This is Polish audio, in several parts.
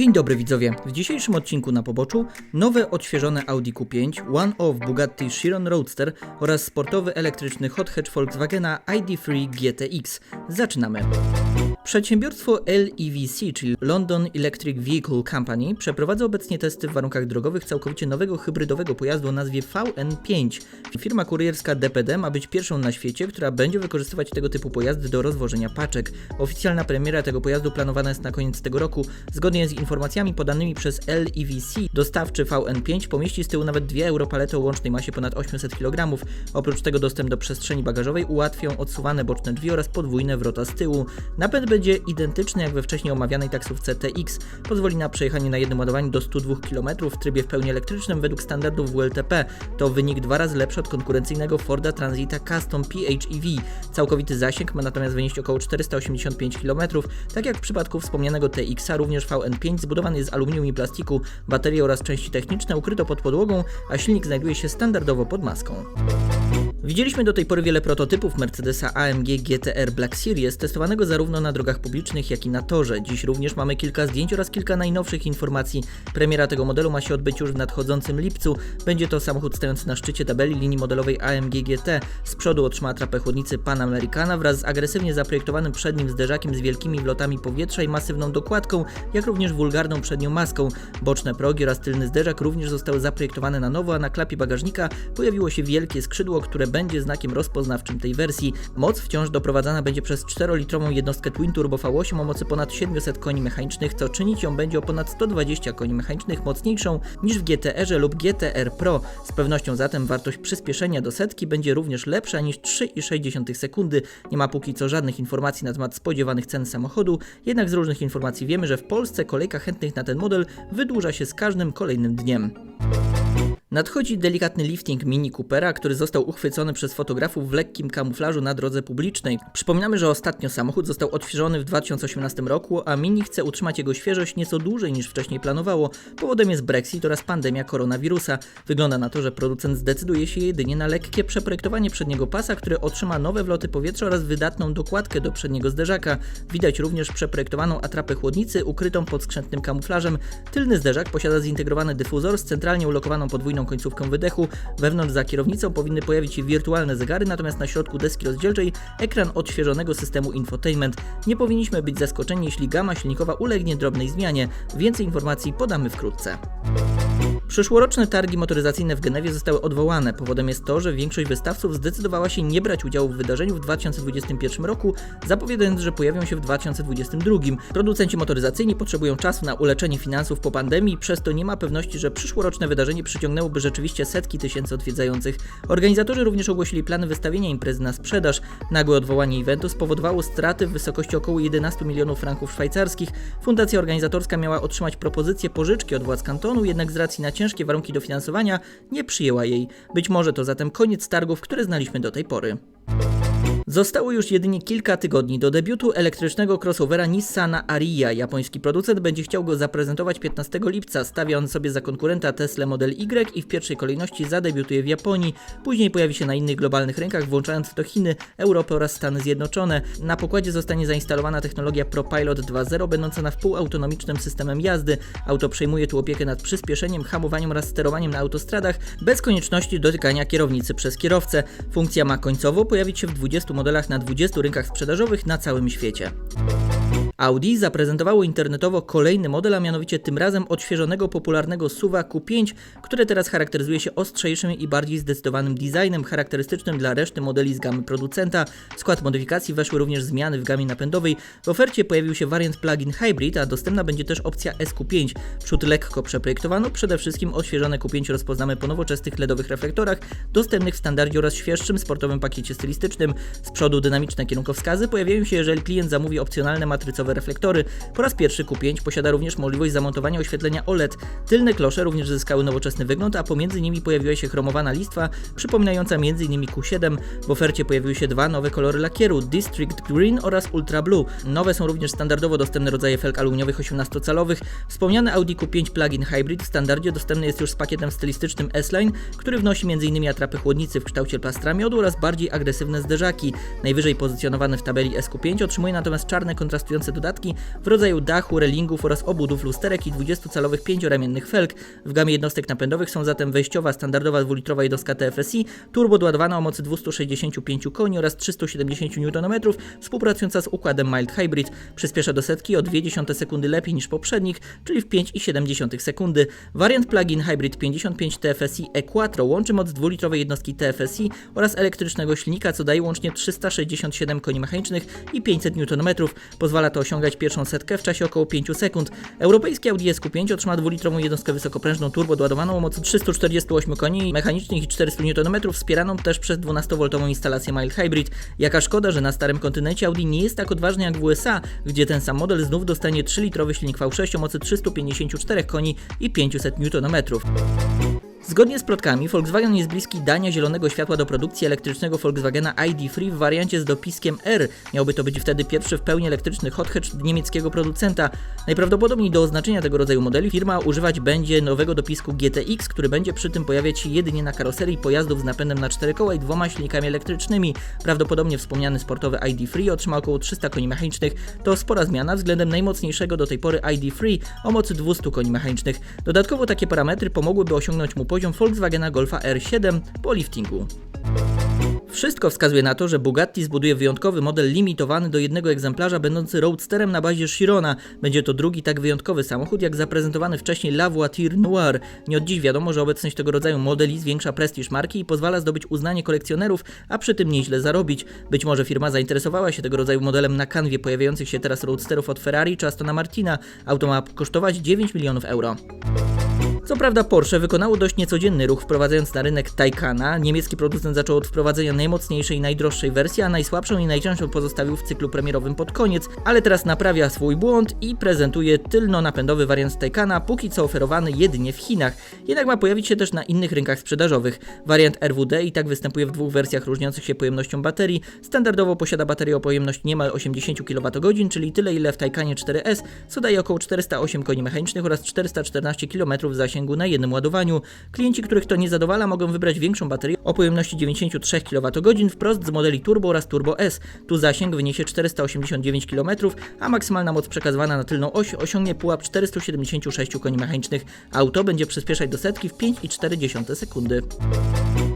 Dzień dobry widzowie. W dzisiejszym odcinku na poboczu nowe odświeżone Audi Q5, One of Bugatti Chiron Roadster oraz sportowy elektryczny hot hatch Volkswagena ID3 GTX. Zaczynamy. Przedsiębiorstwo LEVC, czyli London Electric Vehicle Company, przeprowadza obecnie testy w warunkach drogowych całkowicie nowego hybrydowego pojazdu o nazwie VN5. Firma kurierska DPD ma być pierwszą na świecie, która będzie wykorzystywać tego typu pojazdy do rozwożenia paczek. Oficjalna premiera tego pojazdu planowana jest na koniec tego roku. Zgodnie z informacjami podanymi przez LEVC, dostawczy VN5 pomieści z tyłu nawet dwie europalety o łącznej masie ponad 800 kg. Oprócz tego dostęp do przestrzeni bagażowej ułatwią odsuwane boczne drzwi oraz podwójne wrota z tyłu. Napęd będzie identyczny jak we wcześniej omawianej taksówce TX. Pozwoli na przejechanie na jednym ładowaniu do 102 km w trybie w pełni elektrycznym według standardów WLTP. To wynik dwa razy lepszy od konkurencyjnego Forda Transita Custom PHEV. Całkowity zasięg ma natomiast wynieść około 485 km. Tak jak w przypadku wspomnianego TX-a, również VN5 zbudowany jest z aluminium i plastiku. Baterie oraz części techniczne ukryto pod podłogą, a silnik znajduje się standardowo pod maską. Widzieliśmy do tej pory wiele prototypów Mercedesa AMG GTR Black Series, testowanego zarówno na drogach publicznych, jak i na torze. Dziś również mamy kilka zdjęć oraz kilka najnowszych informacji. Premiera tego modelu ma się odbyć już w nadchodzącym lipcu. Będzie to samochód stojący na szczycie tabeli linii modelowej AMG GT. Z przodu otrzyma atrapę chłodnicy Pan Americana wraz z agresywnie zaprojektowanym przednim zderzakiem z wielkimi wlotami powietrza i masywną dokładką, jak również wulgarną przednią maską. Boczne progi oraz tylny zderzak również zostały zaprojektowane na nowo, a na klapie bagażnika pojawiło się wielkie skrzydło, które będzie znakiem rozpoznawczym tej wersji. Moc wciąż doprowadzana będzie przez 4-litrową jednostkę Twin Turbo V8 o mocy ponad 700 koni mechanicznych, co czynić ją będzie o ponad 120 koni mechanicznych mocniejszą niż w GTR-ze lub GTR Pro. Z pewnością zatem wartość przyspieszenia do setki będzie również lepsza niż 3,6 sekundy. Nie ma póki co żadnych informacji na temat spodziewanych cen samochodu, jednak z różnych informacji wiemy, że w Polsce kolejka chętnych na ten model wydłuża się z każdym kolejnym dniem. Nadchodzi delikatny lifting Mini Coopera, który został uchwycony przez fotografów w lekkim kamuflażu na drodze publicznej. Przypominamy, że ostatnio samochód został odświeżony w 2018 roku, a Mini chce utrzymać jego świeżość nieco dłużej niż wcześniej planowało. Powodem jest Brexit oraz pandemia koronawirusa. Wygląda na to, że producent zdecyduje się jedynie na lekkie przeprojektowanie przedniego pasa, który otrzyma nowe wloty powietrza oraz wydatną dokładkę do przedniego zderzaka. Widać również przeprojektowaną atrapę chłodnicy ukrytą pod skrzętnym kamuflażem. Tylny zderzak posiada zintegrowany dyfuzor z centralnie ulokowaną podwójną końcówką wydechu. Wewnątrz za kierownicą powinny pojawić się wirtualne zegary, natomiast na środku deski rozdzielczej ekran odświeżonego systemu infotainment. Nie powinniśmy być zaskoczeni, jeśli gama silnikowa ulegnie drobnej zmianie. Więcej informacji podamy wkrótce. Przyszłoroczne targi motoryzacyjne w Genewie zostały odwołane. Powodem jest to, że większość wystawców zdecydowała się nie brać udziału w wydarzeniu w 2021 roku, zapowiadając, że pojawią się w 2022. Producenci motoryzacyjni potrzebują czasu na uleczenie finansów po pandemii, przez to nie ma pewności, że przyszłoroczne wydarzenie przyciągnęłoby rzeczywiście setki tysięcy odwiedzających. Organizatorzy również ogłosili plany wystawienia imprezy na sprzedaż. Nagłe odwołanie eventu spowodowało straty w wysokości około 11 milionów franków szwajcarskich. Fundacja organizatorska miała otrzymać propozycję pożyczki od władz kantonu, jednak z racji na ciężkie warunki dofinansowania nie przyjęła jej. Być może to zatem koniec targów, które znaliśmy do tej pory. Zostało już jedynie kilka tygodni do debiutu elektrycznego crossovera Nissana Ariya. Japoński producent będzie chciał go zaprezentować 15 lipca. Stawia on sobie za konkurenta Tesla Model Y i w pierwszej kolejności zadebiutuje w Japonii. Później pojawi się na innych globalnych rynkach, włączając w to Chiny, Europę oraz Stany Zjednoczone. Na pokładzie zostanie zainstalowana technologia ProPilot 2.0, będąca na wpółautonomicznym systemem jazdy. Auto przejmuje tu opiekę nad przyspieszeniem, hamowaniem oraz sterowaniem na autostradach bez konieczności dotykania kierownicy przez kierowcę. Funkcja ma końcowo pojawić się w 20 modelach na 20 rynkach sprzedażowych na całym świecie. Audi zaprezentowało internetowo kolejny model, a mianowicie tym razem odświeżonego popularnego SUVa Q5, które teraz charakteryzuje się ostrzejszym i bardziej zdecydowanym designem, charakterystycznym dla reszty modeli z gamy producenta. W skład modyfikacji weszły również zmiany w gamie napędowej. W ofercie pojawił się wariant plug-in hybrid, a dostępna będzie też opcja SQ5. Przód lekko przeprojektowano, przede wszystkim odświeżone Q5 rozpoznamy po nowoczesnych LEDowych reflektorach, dostępnych w standardzie oraz świeższym sportowym pakiecie stylistycznym. Z przodu dynamiczne kierunkowskazy pojawiają się, jeżeli klient zamówi opcjonalne matrycowe reflektory. Po raz pierwszy Q5 posiada również możliwość zamontowania oświetlenia OLED. Tylne klosze również zyskały nowoczesny wygląd, a pomiędzy nimi pojawiła się chromowana listwa, przypominająca m.in. Q7. W ofercie pojawiły się dwa nowe kolory lakieru, District Green oraz Ultra Blue. Nowe są również standardowo dostępne rodzaje felg aluminiowych 18-calowych. Wspomniany Audi Q5 Plug-in Hybrid w standardzie dostępny jest już z pakietem stylistycznym S-Line, który wnosi m.in. atrapy chłodnicy w kształcie plastra miodu oraz bardziej agresywne zderzaki. Najwyżej pozycjonowany w tabeli SQ5 otrzymuje natomiast czarne kontrastujące do dodatki w rodzaju dachu, relingów oraz obudów lusterek i 20-calowych pięcioramiennych felg. W gamie jednostek napędowych są zatem wejściowa standardowa dwulitrowa jednostka TFSI, turbo doładowana o mocy 265 koni oraz 370 Nm, współpracująca z układem Mild Hybrid. Przyspiesza do setki o 0,2 sekundy lepiej niż poprzednik, czyli w 5,7 sekundy. Wariant plug-in Hybrid 55 TFSI E-Quattro łączy moc dwulitrowej jednostki TFSI oraz elektrycznego silnika, co daje łącznie 367 koni mechanicznych i 500 Nm. Pozwala to osiągać pierwszą setkę w czasie około 5 sekund. Europejski Audi SQ5 otrzyma dwulitrową jednostkę wysokoprężną turbo doładowaną o mocy 348 koni mechanicznych i 400 Nm, wspieraną też przez 12V instalację Mild Hybrid. Jaka szkoda, że na starym kontynencie Audi nie jest tak odważny jak w USA, gdzie ten sam model znów dostanie 3-litrowy silnik V6 o mocy 354 koni i 500 Nm. Zgodnie z plotkami, Volkswagen jest bliski dania zielonego światła do produkcji elektrycznego Volkswagena ID3 w wariancie z dopiskiem R. Miałby to być wtedy pierwszy w pełni elektryczny hot hatch niemieckiego producenta. Najprawdopodobniej do oznaczenia tego rodzaju modeli firma używać będzie nowego dopisku GTX, który będzie przy tym pojawiać się jedynie na karoserii pojazdów z napędem na 4 koła i dwoma silnikami elektrycznymi. Prawdopodobnie wspomniany sportowy ID3 otrzyma około 300 koni mechanicznych. To spora zmiana względem najmocniejszego do tej pory ID3 o mocy 200 koni mechanicznych. Dodatkowo takie parametry pomogłyby osiągnąć mu poziom Volkswagena Golfa R7 po liftingu. Wszystko wskazuje na to, że Bugatti zbuduje wyjątkowy model limitowany do jednego egzemplarza, będący roadsterem na bazie Chirona. Będzie to drugi tak wyjątkowy samochód, jak zaprezentowany wcześniej La Voiture Noire. Nie od dziś wiadomo, że obecność tego rodzaju modeli zwiększa prestiż marki i pozwala zdobyć uznanie kolekcjonerów, a przy tym nieźle zarobić. Być może firma zainteresowała się tego rodzaju modelem na kanwie pojawiających się teraz roadsterów od Ferrari czy Astona Martina. Auto ma kosztować 9 milionów euro. Co prawda Porsche wykonało dość niecodzienny ruch wprowadzając na rynek Taycana. Niemiecki producent zaczął od wprowadzenia najmocniejszej i najdroższej wersji, a najsłabszą i najcięższą pozostawił w cyklu premierowym pod koniec, ale teraz naprawia swój błąd i prezentuje tylno-napędowy wariant Taycana, póki co oferowany jedynie w Chinach. Jednak ma pojawić się też na innych rynkach sprzedażowych. Wariant RWD i tak występuje w dwóch wersjach różniących się pojemnością baterii. Standardowo posiada baterię o pojemności niemal 80 kWh, czyli tyle ile w Taycanie 4S, co daje około 408 koni mechanicznych oraz 414 km zasięgu na jednym ładowaniu. Klienci, których to nie zadowala, mogą wybrać większą baterię o pojemności 93 kWh wprost z modeli Turbo oraz Turbo S. Tu zasięg wyniesie 489 km, a maksymalna moc przekazywana na tylną oś osiągnie pułap 476 koni mechanicznych. Auto będzie przyspieszać do setki w 5,4 sekundy.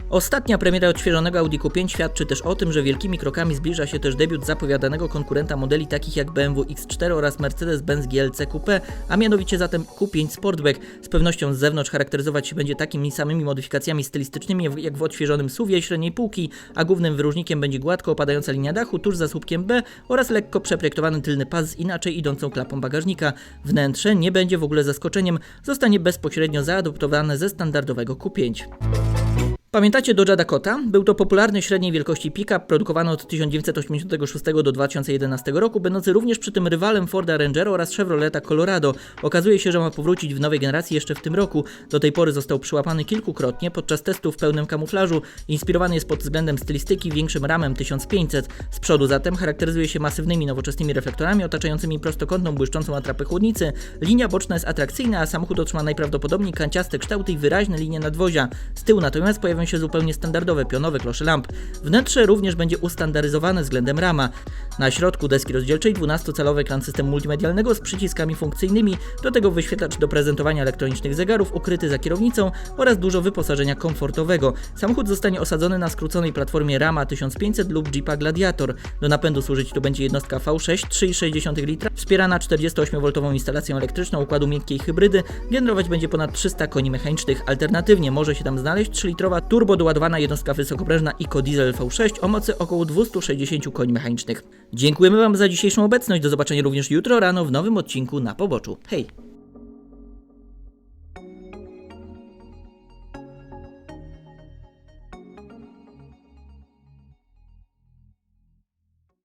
Ostatnia premiera odświeżonego Audi Q5 świadczy też o tym, że wielkimi krokami zbliża się też debiut zapowiadanego konkurenta modeli takich jak BMW X4 oraz Mercedes-Benz GLC Coupe, a mianowicie zatem Q5 Sportback. Z pewnością z zewnątrz charakteryzować się będzie takimi samymi modyfikacjami stylistycznymi jak w odświeżonym suwie średniej półki, a głównym wyróżnikiem będzie gładko opadająca linia dachu tuż za słupkiem B oraz lekko przeprojektowany tylny pas z inaczej idącą klapą bagażnika. Wnętrze nie będzie w ogóle zaskoczeniem, zostanie bezpośrednio zaadoptowane ze standardowego Q5. Pamiętacie Dodge'a Dakota? Był to popularny średniej wielkości pick-up produkowany od 1986 do 2011 roku, będący również przy tym rywalem Forda Rangera oraz Chevroleta Colorado. Okazuje się, że ma powrócić w nowej generacji jeszcze w tym roku. Do tej pory został przyłapany kilkukrotnie podczas testów w pełnym kamuflażu. Inspirowany jest pod względem stylistyki większym ramem 1500. Z przodu zatem charakteryzuje się masywnymi nowoczesnymi reflektorami otaczającymi prostokątną błyszczącą atrapę chłodnicy. Linia boczna jest atrakcyjna, a samochód otrzyma najprawdopodobniej kanciaste kształty i wyraźne linie nadwozia. Z tyłu natomiast pojawią się zupełnie standardowe pionowe klosze lamp. Wnętrze również będzie ustandaryzowane względem rama. Na środku deski rozdzielczej 12-calowy ekran systemu multimedialnego z przyciskami funkcyjnymi, do tego wyświetlacz do prezentowania elektronicznych zegarów ukryty za kierownicą oraz dużo wyposażenia komfortowego. Samochód zostanie osadzony na skróconej platformie Rama 1500 lub Jeepa Gladiator. Do napędu służyć tu będzie jednostka V6 3,6 litra, wspierana 48V instalacją elektryczną układu miękkiej hybrydy, generować będzie ponad 300 koni mechanicznych. Alternatywnie może się tam znaleźć 3-litrowa turbo doładowana jednostka wysokoprężna Eco Diesel V6 o mocy około 260 koni mechanicznych. Dziękujemy Wam za dzisiejszą obecność. Do zobaczenia również jutro rano w nowym odcinku na poboczu. Hej!